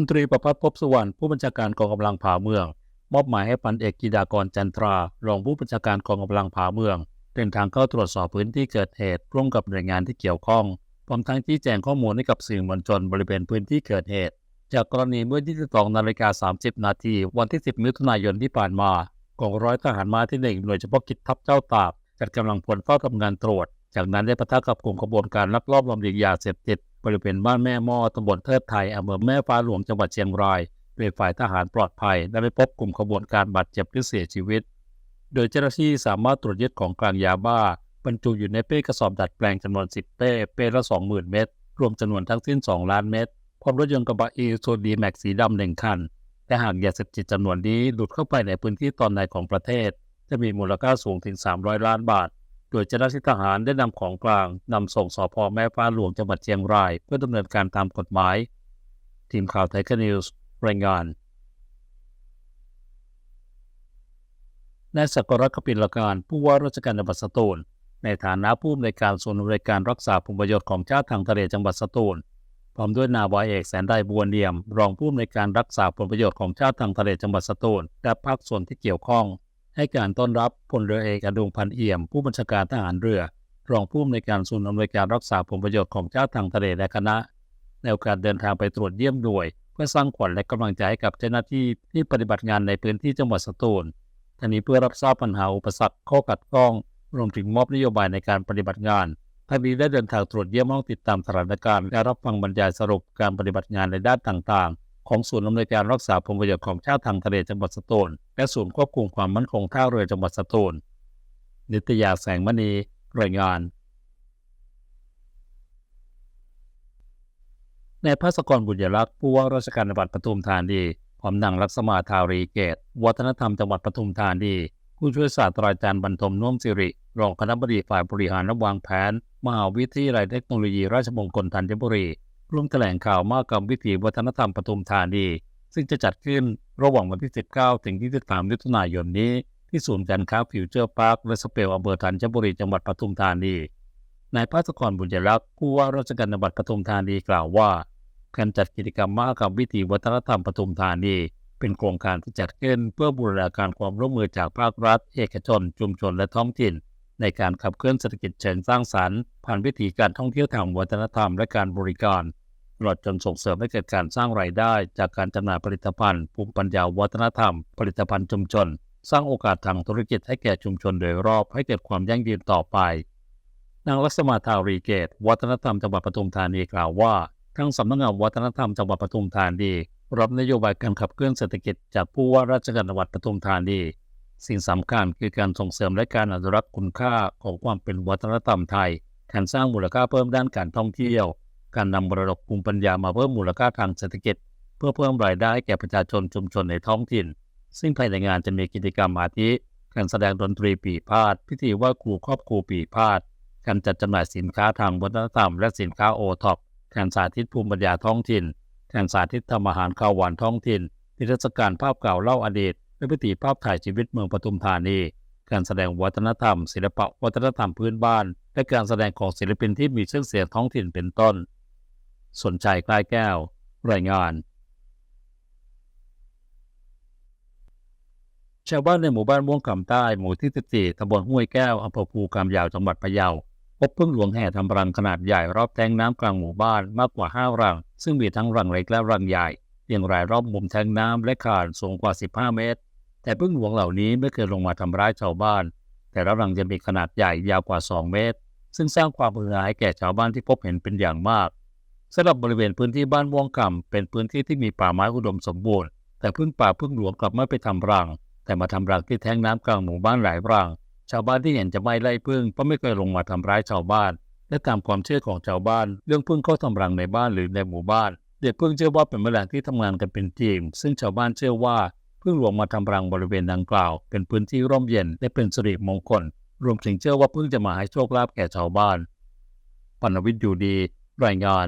พลตรีประพัฒน์พบสุวรรณผู้บัญชาการกองกำลังผาเมือง มอบหมายให้พันเอกกิดากรจันทรารองผู้บัญชาการกองกำลังผาเมือง เดินทางเข้าตรวจสอบพื้นที่เกิดเหตุร่วมกับหน่วยงานที่เกี่ยวข้องพร้อมทั้งชี้แจงข้อมูลให้กับสื่อมวลชนบริเวณพื้นที่เกิดเหตุ จากกรณีเมื่อ 22 นาฬิกา 30 นาทีวันที่ 10 มิถุนายนที่ผ่านมากองร้อยทหารมาที่หนึ่งหน่วยเฉพาะกิจทัพเจ้าตากจัดกำลังพลเฝ้าทำงานตรวจ จากนั้นได้ปะทะกับกลุ่มขบวนการลักลอบลำเลียงยาเสพติด บริเวณบ้านแม่ม่อตำบลเทิดไทยอำเภอแม่ฟ้าหลวงจังหวัดเชียงรายโดยฝ่ายทหารปลอดภัยและไม่พบกลุ่มขบวนการบาดเจ็บหรือเสียชีวิต โดยเจ้าหน้าที่สามารถตรวจยึดของกลางยาบ้า บรรจุอยู่ในเป้กระสอบดัดแปลงจำนวน 10 เป้เป้ละ 20,000 เม็ดรวมจำนวนทั้งสิ้น 2 ล้านเม็ดพร้อมรถยนต์กระบะอีซูดีแม็กสีดำหนึ่งคันแต่หากยาเสพติดจำนวนนี้หลุดเข้าไปในพื้นที่ตอนในของประเทศ จะมีมูลค่าสูงถึง 300 ล้านบาท โดยเจ้าหน้าที่ทหารได้นำของกลางนำส่งสพแม่ฟ้าหลวงจังหวัดเชียงราย เพื่อดำเนินการตามกฎหมาย ทีมข่าวไทยคนิวส์รายงานนายสักรกปิลการผู้ว่าราชการจังหวัดสตูล ในฐานะผู้อำนวยการส่วนอำนวยการรักษาผลประโยชน์ของชาติทางทะเลจังหวัดสตูล พร้อมด้วยนาวาเอกแสนได้บัวเนียม รองผู้อำนวยการรักษาผลประโยชน์ของชาติทางทะเลจังหวัดสตูล และภาคส่วนที่เกี่ยวข้อง ให้การต้อนรับพลเรือเอกอดุงพันเอี่ยม ผู้บัญชาการทหารเรือ รองผู้อำนวยการส่วนอำนวยการรักษาผลประโยชน์ของชาติทางทะเลและคณะ ในโอกาสเดินทางไปตรวจเยี่ยมหน่วย เพื่อสร้างขวัญและกำลังใจให้กับเจ้าหน้าที่ที่ปฏิบัติงานในพื้นที่จังหวัดสตูลทั้งนี้เพื่อรับทราบปัญหาอุปสรรคข้อขัดข้องรวมถึงมอบนโยบายในการปฏิบัติงานทั้งนี้ได้เดินทางตรวจเยี่ยมห้องติดตามสถานการณ์และรับฟังบรรยายสรุปการปฏิบัติงานในด้านต่างๆ ของศูนย์อำนวยการรักษาผลประโยชน์ของชาติทางทะเลจังหวัดสตูลและศูนย์ควบคุมความมั่นคงท่าเรือจังหวัดสตูลนิตยาแสงมณีรายงานในภาสกรบุญยรักษ์ผู้ว่าราชการจังหวัดปทุมธานีพร้อมนางลักษมาทารีเกต วัฒนธรรมจังหวัดปทุมธานี ผู้ช่วยศาสตราจารย์บรรทมน่มสิริ รองคณะบดีฝ่ายบริหารและวางแผน มหาวิทยาลัยเทคโนโลยีราชมงคลธัญบุรี ร่วมแถลงข่าวมากรรมวิถีวัฒนธรรมปทุมธานี ซึ่งจะจัดขึ้นระหว่างวันที่ 19 ถึง 23มิถุนายนนี้ ที่ศูนย์การค้าฟิวเจอร์พาร์คและสเปลอำเภอธัญบุรีจังหวัดปทุมธานีนายภาสกรบุญยรักษ์ผู้ว่าราชการจังหวัดปทุมธานีกล่าวว่า การจัดกิจกรรมมหกรรมวิถีวัฒนธรรมปทุมธานีเป็นโครงการที่จัดขึ้นเพื่อบูรณาการความร่วมมือจากภาครัฐ เอกชน ชุมชนและท้องถิ่น ในการขับเคลื่อนเศรษฐกิจเชิงสร้างสรรค์ผ่านวิถีการท่องเที่ยวทางวัฒนธรรมและการบริการ ตลอดจนส่งเสริมให้เกิดการสร้างรายได้ จากการจำหน่ายผลิตภัณฑ์ภูมิปัญญาวัฒนธรรม ผลิตภัณฑ์ชุมชน สร้างโอกาสทางธุรกิจให้แก่ชุมชนโดยรอบให้เกิดความยั่งยืนต่อไป นางลักษมาทารีเกต วัฒนธรรมจังหวัดปทุมธานีกล่าวว่า ทั้งสำนักงานวัฒนธรรมจังหวัดปทุมธานีรับนโยบายการขับเคลื่อนเศรษฐกิจจากผู้ว่าราชการจังหวัดปทุมธานี สิ่งสำคัญคือการส่งเสริมและการอนุรักษ์คุณค่าของความเป็นวัฒนธรรมไทยการสร้างมูลค่าเพิ่มด้านการท่องเที่ยว การนำมรดกภูมิปัญญามาเพิ่มมูลค่าทางเศรษฐกิจ เพื่อเพิ่มรายได้แก่ประชาชนชุมชนในท้องถิ่น ซึ่งภายในงานจะมีกิจกรรมอาทิการแสดงดนตรีปีพาดพิธีว่าครูครอบครูปีพาดการจัดจำหน่ายสินค้าทางวัฒนธรรมและสินค้าโอท็อปการสาธิตภูมิปัญญาท้องถิ่นการสาธิตทำอาหารข้าวหวานท้องถิ่นนิทรรศการภาพเก่าเล่าอดีตและพิธีภาพถ่ายชีวิตเมืองปทุมธานี การแสดงวัฒนธรรม ศิลปะวัฒนธรรมพื้นบ้าน และการแสดงของศิลปินที่มีชื่อเสียงท้องถิ่นเป็นต้น สนใจใกล้แก้ว รายงาน ชาวบ้านในหมู่บ้านม่วงคำใต้หมู่ที่ 14ตำบลห้วยแก้วอำเภอภูกามยาวจังหวัดพะเยาพบพึ่งหลวงแห่ทำรังขนาดใหญ่รอบแทงน้ำกลางหมู่บ้านมากกว่า5รัง ซึ่งมีทั้งรังเล็กและรังใหญ่เรียงรายรอบมุมแทงน้ำและคานสูงกว่า 15 เมตร แต่พึ่งหลวงเหล่านี้ไม่เคยลงมาทำร้ายชาวบ้าน แต่ละรังจะมีขนาดใหญ่ยาวกว่า 2 เมตร ซึ่งสร้างความมือหายแก่ชาวบ้านที่พบเห็นเป็นอย่างมาก สำหรับบริเวณพื้นที่บ้านม่วงคำเป็นพื้นที่ที่มีป่าไม้อุดมสมบูรณ์ แต่พึ่งป่าพึ่งหลวงกลับไม่ไปทำรัง แต่มาทำรังที่แทงน้ำกลางหมู่บ้านหลายรัง ชาวบ้านที่เห็นจะไม่ไล่พึ่งเพราะไม่เคยลงมาทำร้ายชาวบ้าน และตามความเชื่อของชาวบ้าน เรื่องพึ่งเข้าทำรังในบ้านหรือในหมู่บ้าน เด็กพึ่งเชื่อว่าเป็นแมลงที่ทำงานกันเป็นทีม ซึ่งชาวบ้านเชื่อว่าพึ่งหลวงมาทำรังบริเวณดังกล่าว เป็นพื้นที่ร่มเย็นและเป็นสิริมงคล รวมถึงเชื่อว่าพึ่งจะมาให้โชคลาภแก่ชาวบ้านปนวิทย์อยู่ดี รายงาน